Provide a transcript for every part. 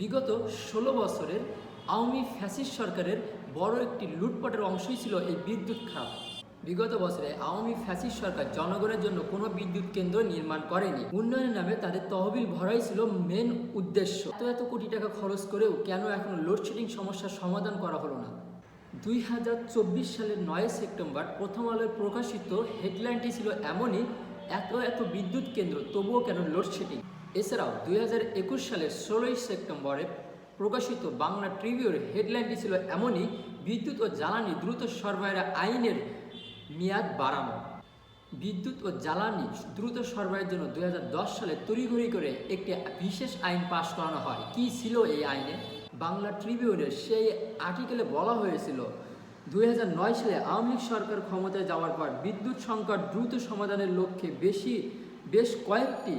বিগত ষোলো বছরের আওয়ামী ফ্যাসিস্ট সরকারের বড় একটি লুটপাটের অংশই ছিল এই বিদ্যুৎ খাত। বিগত বছরে আওয়ামী ফ্যাসিস্ট সরকার জনগণের জন্য কোনো বিদ্যুৎ কেন্দ্র নির্মাণ করেনি। উন্নয়নের নামে তাদের তহবিল ভরাই ছিল মেন উদ্দেশ্য। এত এত কোটি টাকা খরচ করেও কেন এখনও লোডশেডিং সমস্যার সমাধান করা হলো না? দুই হাজার চব্বিশ সালের নয় সেপ্টেম্বর প্রথম আলোয় প্রকাশিত হেডলাইনটি ছিল এমনই, এত এত বিদ্যুৎ কেন্দ্র, তবুও কেন লোডশেডিং? এছাড়াও দুই হাজার একুশ সালের ষোলোই সেপ্টেম্বরে প্রকাশিত বাংলা ট্রিবিউর হেডলাইনটি ছিল এমনই, বিদ্যুৎ ও জ্বালানি দ্রুত সরবরাহ আইনের মেয়াদ বাড়ানো। বিদ্যুৎ ও জ্বালানি দ্রুত সরবরাহের জন্য দু হাজার দশ সালে তড়িঘড়ি করে একটি বিশেষ আইন পাশ করানো হয়। কি ছিল এই আইনে? বাংলা ট্রিবিউনের সেই আর্টিকেলে বলা হয়েছিল, দুই হাজার নয় সালে আওয়ামী লীগ সরকার ক্ষমতায় যাওয়ার পর বিদ্যুৎ সংকট দ্রুত সমাধানের লক্ষ্যে বেশি, বেশ কয়েকটি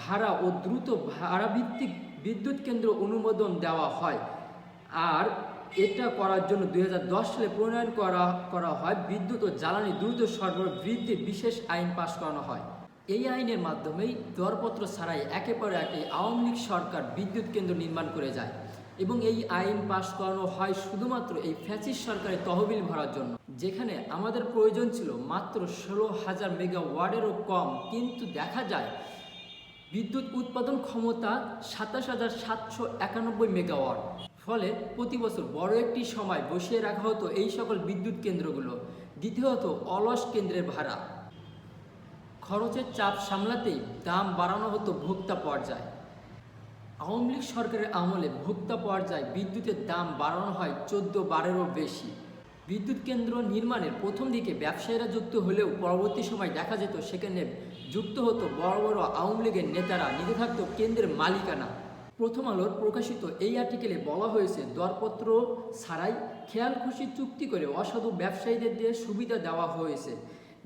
ভাড়া ও দ্রুত ভাড়াভিত্তিক বিদ্যুৎ কেন্দ্র অনুমোদন দেওয়া হয়। আর এটা করার জন্য দুই হাজার দশ সালে প্রণয়ন করা করা হয় বিদ্যুৎ ও জ্বালানি দ্রুত সরবরাহ বৃদ্ধির বিশেষ আইন পাশ করানো হয়। এই আইনের মাধ্যমেই দরপত্র ছাড়াই একে পর একে আওয়ামী লীগ সরকার বিদ্যুৎ কেন্দ্র নির্মাণ করে যায় এবং এই আইন পাশ করানো হয় শুধুমাত্র এই ফ্যাসিস্ট সরকারের তহবিল ভরার জন্য, যেখানে আমাদের প্রয়োজন ছিল মাত্র ষোলো হাজার মেগাওয়াটেরও কম। কিন্তু দেখা যায় বিদ্যুৎ উৎপাদন ক্ষমতা সাতাশ হাজার সাতশো একানব্বই মেগাওয়াট। ফলে প্রতি বছর বড় একটি সময় বসিয়ে রাখা হতো এই সকল বিদ্যুৎ কেন্দ্রগুলো। দ্বিতীয়ত অলস কেন্দ্রের ভাড়া। খরচের চাপ সামলাতেই দাম বাড়ানো হতো ভোক্তা পর্যায়ে। আওয়ামী লীগ সরকারের আমলে ভোক্তা পর্যায়ে বিদ্যুতের দাম বাড়ানো হয় চোদ্দ বারেরও বেশি। বিদ্যুৎ কেন্দ্র নির্মাণের প্রথম দিকে ব্যবসায়ীরা যুক্ত হলেও পরবর্তী সময় দেখা যেত সেখানে যুক্ত হতো বড় বড় আওয়ামী লীগের নেতারা নিতে থাকতো কেন্দ্রের মালিকানা। প্রথম আলোর প্রকাশিত এই আর্টিকেলে বলা হয়েছে, দরপত্র ছাড়াই খেয়াল খুশি চুক্তি করে অসাধু ব্যবসায়ীদের দিয়ে সুবিধা দেওয়া হয়েছে।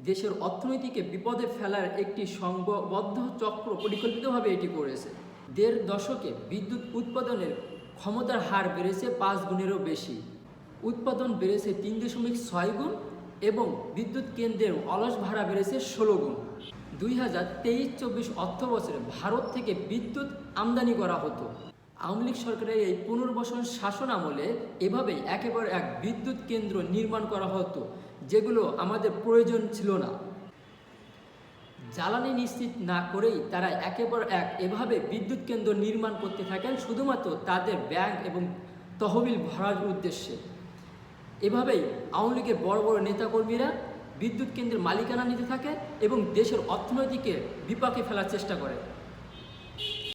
দেশের অর্থনীতিকে বিপদে ফেলার একটি সংঘবদ্ধ চক্র পরিকল্পিতভাবে এটি করেছে। দেড় দশকে বিদ্যুৎ উৎপাদনের ক্ষমতার হার বেড়েছে পাঁচ গুণেরও বেশি। উৎপাদন বেড়েছে তিন দশমিক ছয় গুণ এবং বিদ্যুৎ কেন্দ্রের অলস ভাড়া বেড়েছে ষোলো গুণ। দুই হাজার তেইশ চব্বিশ অর্থ বছরে ভারত থেকে বিদ্যুৎ আমদানি করা হতো। আওয়ামী লীগ সরকারের এই পুনর্বাসন শাসন আমলে এভাবেই একেবারে এক বিদ্যুৎ কেন্দ্র নির্মাণ করা হতো, যেগুলো আমাদের প্রয়োজন ছিল না। জ্বালানি নিশ্চিত না করেই তারা একেবারে এক এভাবে বিদ্যুৎ কেন্দ্র নির্মাণ করতে থাকেন, শুধুমাত্র তাদের ব্যাংক এবং তহবিল ভরার উদ্দেশ্যে। এভাবেই আওয়ামী লীগের বড় বড় নেতাকর্মীরা বিদ্যুৎ কেন্দ্রের মালিকানা নিতে থাকে এবং দেশের অর্থনীতিকে বিপাকে ফেলার চেষ্টা করে।